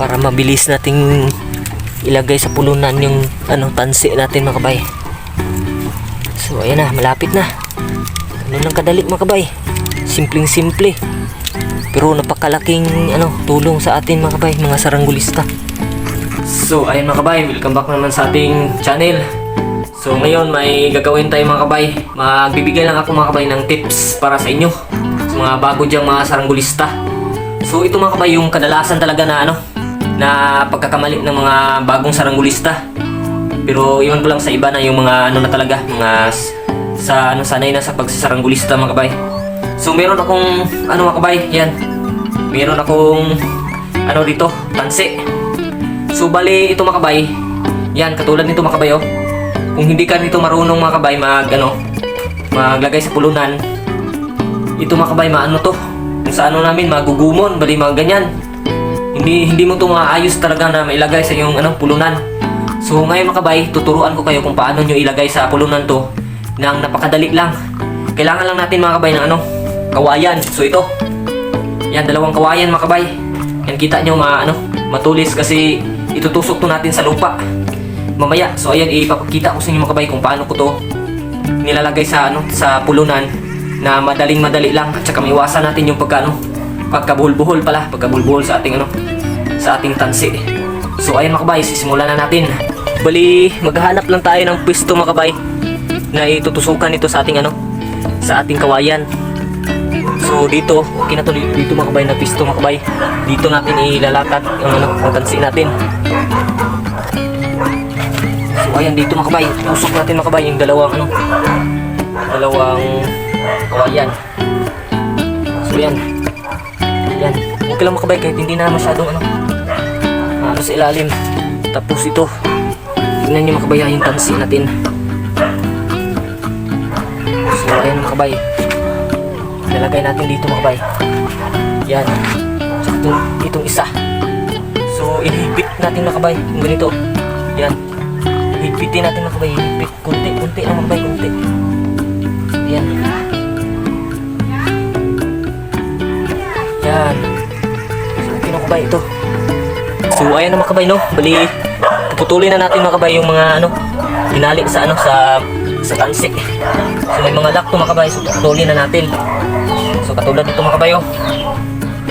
para mabilis nating ilagay sa pulunan yung ano tansi natin mga kabay. So ayan na, malapit na. Ano lang kadali mga kabay. Simpleng simple. Pero napakalaking ano tulong sa atin mga kabay, mga saranggulista. So ayun mga kabay, welcome back naman sa ating channel. So ngayon may gagawin tayo mga kabay. Magbibigay lang ako mga kabay ng tips para sa inyo. Sa mga bago diyang mga saranggulista. So ito mga kabay yung kadalasan talaga na ano na pagkakamali ng mga bagong saranggulista. Pero iwan ko lang sa iba na yung mga ano na talaga, mga sa ano sanay na sa pagsasaranggulista mga kabay. So meron akong ano mga kabay, yan. Meron akong ano dito, tansi. So bali ito mga kabay, yan katulad nito mga kabay oh. Kung hindi ka nito marunong mga kabay mag ano, maglagay sa pulunan, ito mga kabay maano to, kung sa ano namin magugumon, bali mga ganyan. Hindi hindi mo to maayos talaga na mailagay sa yung ano pulunan. So ngayon mga kabay, tuturuan ko kayo kung paano nyo ilagay sa pulunan to nang napakadali lang. Kailangan lang natin mga kabay ng ano, kawayan. So ito, yan dalawang kawayan mga kabay. Yan kita nyo ma, ano, matulis kasi itutusok to natin sa lupa. Mamaya, so ayan ipapakita ko sa inyo mga kabay kung paano ko to nilalagay sa ano sa pulunan na madaling madali lang at saka maiwasan natin yung pagka ano, pagkabuhol-buhol pala, pagkabuhol-buhol sa ating ano sa ating tansi. So ayun mga kabay, sisimulan na natin. Bali, maghahanap lang tayo ng pwesto mga kabay na itutusukan ito sa ating ano sa ating kawayan. So dito, to dito mga kabay na pisto mga kabay. Dito natin ilalakad ang ano, ang tansi natin. So ayan dito mga kabay, natin mga kabay yung dalawang ano, dalawang kawayan. So yan. Yan. Okay lang mga kabay kahit hindi na masyadong ano, ano sa ilalim. Tapos ito, tingnan nyo mga kabay yung tansi natin. So ayan mga kabay. Lalagay natin dito mga kabay. Yan. So, itong, itong isa. So, ihigpit natin mga kabay. Yung ganito. Yan. Higpitin natin mga kabay. Higpit. Kunti, kunti lang mga kabay. Kunti. Yan. Yan. So, okay mga kabay. Ito. So, ayan na mga kabay, no? Bali, puputulin na natin mga kabay yung mga ano, tinali sa ano, sa sa tansi. So, may mga lock to mga kabay. So, puputulin na natin. So katulad nito mga kabayo.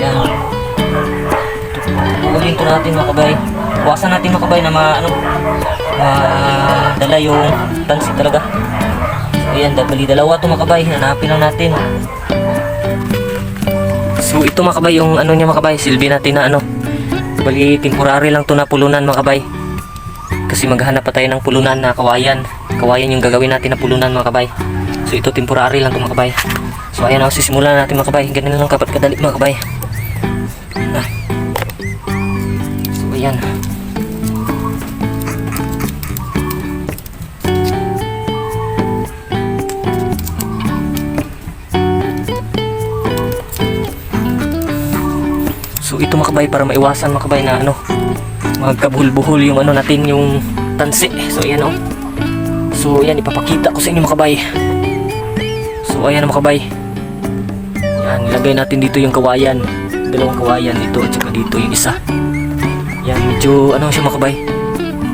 Yan. Pupulin to natin mga kabay. Buwasan natin mga kabay na ma, ano, dala yung tansi talaga. So yan, bali dalawa to mga kabay. Hanapin lang natin. So ito mga kabay yung ano niya mga kabay. Silbi natin na ano. Bali temporary lang to na pulunan mga kabay. Kasi maghanap pa tayo ng pulunan na kawayan. Kawayan yung gagawin natin na pulunan mga kabay. So ito temporary lang to mga kabay. So ayan ako, sisimulan natin mga kabay. Ganun lang kapat kadali mga kabay. Ah. So ayan. So mga para maiwasan mga kabay na ano magkabuhol-buhol yung ano natin yung tansi. So ayan oh. So ayan ipapakita ko sa inyo mga kabay. So ayan mga kabay. Yan, ilagay natin dito yung kawayan. Dalawang kawayan dito at saka dito yung isa. Yan, medyo ano siya mga kabay.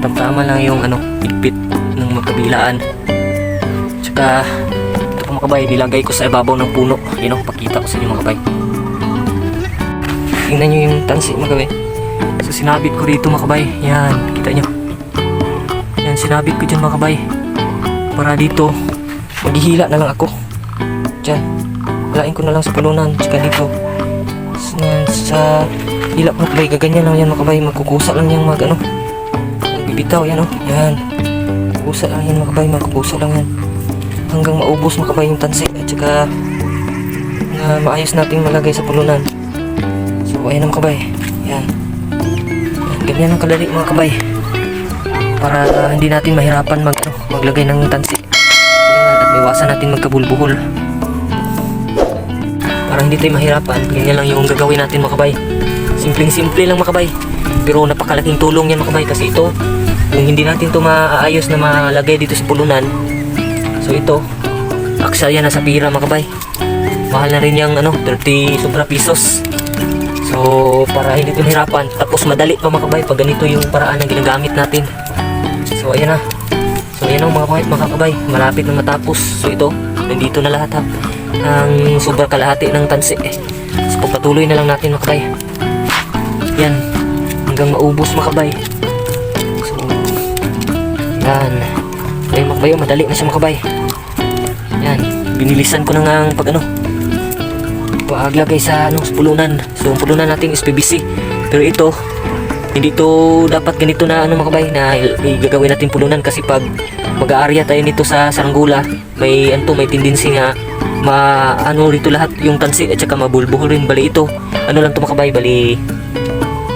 Tamtama lang yung ano, higpit ng magkabilaan. Tsaka ito mga kabay, nilagay ko sa ibabaw ng puno. Yan o, pakita ko sa inyo mga kabay. Tingnan nyo yung tansi mga kabay. So sinabit ko dito mga kabay. Yan, kita nyo. Yan, sinabit ko dyan mga kabay. Para dito, maghihila na lang ako. Diyan. Halain ko na lang sa pulunan. Tsaka dito. Sa, sa hila ko kabay. Gaganyan lang yan mga kabay. Magkukusa lang yan mag ano. Bibitaw yan oh. Yan. Kukusa lang yan mga. Magkukusa lang yan. Hanggang maubos mga kabay yung tansi. At saka na maayos nating malagay sa pulunan. So ayan mga kabay. Yan. Yan. Ganyan ang kadali mga kabay. Para hindi natin mahirapan mag, ano, maglagay ng tansi. At iwasan natin magkabulbuhol. Para hindi tayo mahirapan, ganyan lang yung gagawin natin mga kabay. Simpleng-simple lang mga kabay. Pero napakalaking tulong yan mga kabay kasi ito, kung hindi natin ito maayos na malagay dito sa pulunan, so ito, aksa yan na sa pira mga kabay. Mahal na rin yung ano, 30 sobra pisos. So, para hindi tayo mahirapan, tapos madali pa mga kabay pag ganito yung paraan na ginagamit natin. So, ayan na. So, ayan ang mga kabay, mga kabay. Malapit na matapos. So, ito, nandito na lahat ha. Ang sobrang kalahati ng tansi. So, pagpatuloy na lang natin mga kabay. Yan. Hanggang maubos mga kabay. So, yan. Ayun mga kabay, oh, madali na siya mga kabay. Yan. Binilisan ko na nga ang pag ano, paglagay sa ano, sa pulunan. So, pulunan natin is PVC. Pero ito, hindi to dapat ganito na ano mga kabay na igagawin natin pulunan kasi pag mag-aarya tayo nito sa saranggula, may ano to, may tendency nga ma ano rito lahat yung tansi at saka mabulbuhol rin bali ito. Ano lang to mga kabay, bali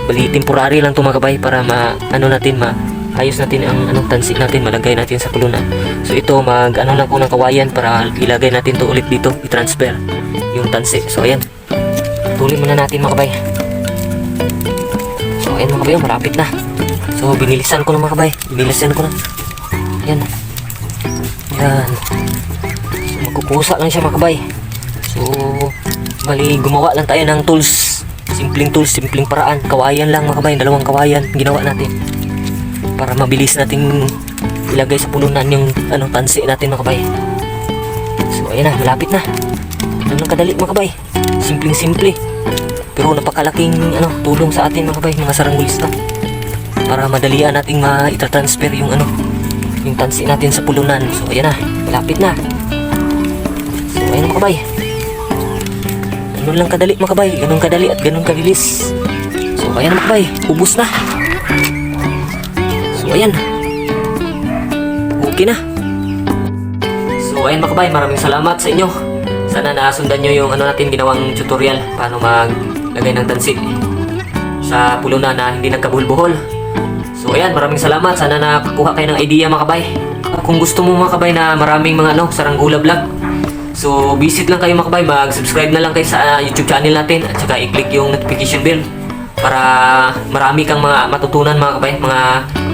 bali temporary lang to mga kabay para ma ano natin ma ayos natin ang anong tansi natin malagay natin sa pulunan. So ito mag ano lang ko ng kawayan para ilagay natin to ulit dito, i-transfer yung tansi. So ayan. Tuloy muna natin mga kabay. So ayan mga kabay, oh, malapit na. So binilisan ko na mga kabay. Binilisan ko na. Yan. Yan. So magkukusa lang siya mga kabay. So bali gumawa lang tayo ng tools. Simpleng tools, simpleng paraan. Kawayan lang mga kabay, dalawang kawayan ginawa natin. Para mabilis nating ilagay sa pulunan yung ano tansi natin mga kabay. So ayan na, malapit na. Lang kadali mga kabay. Simpleng simple. Pero napakalaking ano, tulong sa atin mga kabay, mga saranggulista. Para madalian nating ma-transfer yung ano, yung tansi natin sa pulunan. So ayan na, malapit na. So ayan mga kabay. Ganun lang kadali mga kabay, ganun kadali at ganun kabilis. So ayan mga kabay, ubus na. So ayan. Okay na. So ayun mga kabay, maraming salamat sa inyo. Sana nasundan nyo yung ano natin ginawang tutorial paano maglagay ng tansi sa pulunan na hindi nagkabulbuhol. So ayan, maraming salamat. Sana nakakuha kayo ng idea mga kabay. Kung gusto mo mga kabay na maraming mga ano, saranggula vlog. So visit lang kayo mga kabay, mag-subscribe na lang kayo sa ah, YouTube channel natin at saka i-click yung notification bell para marami kang mga matutunan mga kabay, mga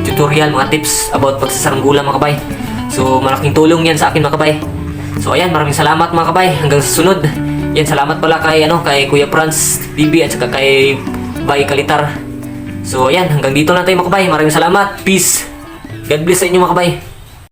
tutorial, mga tips about pagsasaranggula mga kabay. So malaking tulong yan sa akin mga kabay. So ayan, maraming salamat mga kabay. Hanggang sa sunod. Yan, salamat pala kay ano, kay Kuya Franz TV at saka kay Bay Kalitar. So ayan, hanggang dito lang tayo mga kabay. Maraming salamat. Peace. God bless sa inyo mga kabay.